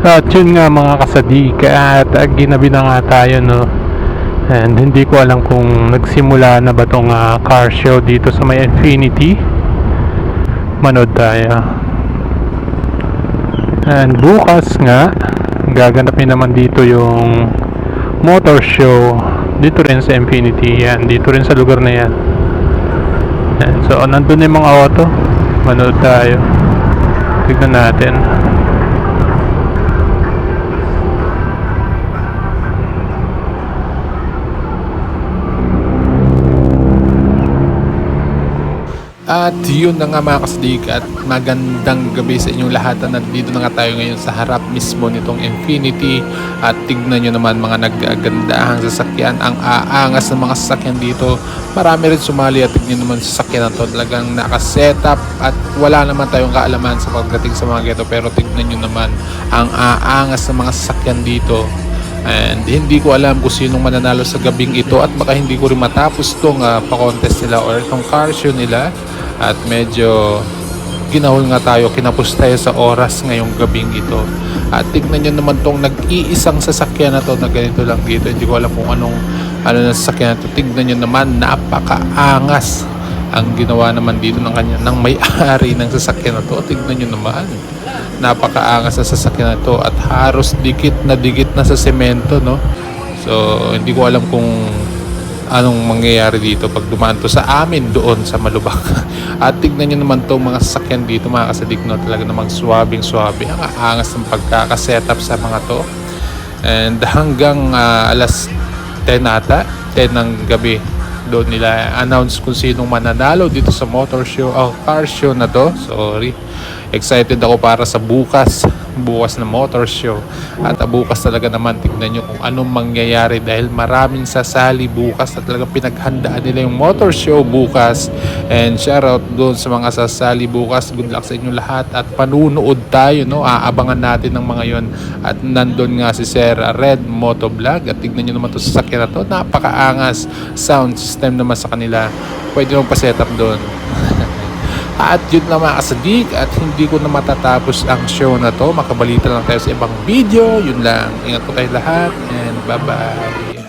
At yun nga mga kasadika at uh, ginabi na nga tayo no. And hindi ko alam kung nagsimula na ba tong ah, car show dito sa may Infinity. Manood tayo. And bukas nga, gaganapin naman dito yung motor show dito rin sa Infinity yan. Dito rin sa lugar na yan. Yan. So, nandun na yung mga auto. Manood tayo. Tignan natin. At yun na nga mga kasdig at magandang gabi sa inyong lahat. Na nandito na nga tayo ngayon sa harap mismo nitong Infinity. At tignan nyo naman mga nagagandahang sasakyan ang aangas ng mga sasakyan dito. Marami rin sumali at tignan naman sa sasakyan na to. Talagang nakasetup at wala naman tayong kaalaman sa pagdating sa mga geto pero tignan nyo naman ang aangas ng mga sasakyan dito. And hindi ko alam kung sinong mananalo sa gabing ito. At baka hindi ko rin matapos tong uh, pa-contest nila or itong car show nila. At medyo ginahol nga tayo, kinapos tayo sa oras ngayong gabing ito. At tignan nyo naman tong nag-iisang sasakyan na to na ganito lang dito. Hindi ko alam kung anong ano na sasakyan na to. Tignan nyo naman, napakaangas ang ginawa naman dito ng kanya ng may-ari ng sasakyan na to. Tignan nyo naman napakaangas sa sasakyan na to at haros dikit na dikit na sa semento no so hindi ko alam kung anong mangyayari dito pag dumaan to sa amin doon sa Malubak? At tignan nyo naman to mga sasakyan dito mga kasadik no talaga namang swabing swabe ang aangas ng pagkakasetup sa mga to. And hanggang ah, alas 10 ata 10 ng gabi doon nila announce kung sinong mananalo dito sa motor show oh, car show na to. Sorry. Excited ako para sa bukas bukas na motor show. At ah, bukas talaga naman tignan nyo kung anong mangyayari dahil maraming sasali bukas at talaga pinaghandaan nila yung motor show bukas. And shout out doon sa mga sasali bukas. Good luck sa inyo lahat at panunood tayo no? Aabangan natin ng mga yon at nandun nga si Sir Red Moto Vlog at tignan nyo naman to sa sakyan na to. Napakaangas sound system naman sa kanila. Pwede mo pa setup doon at yun na mga kasadik at hindi ko na matatapos ang show na to. Makabalita lang tayo sa ibang video. Yun lang. Ingat po tayo lahat and bye bye.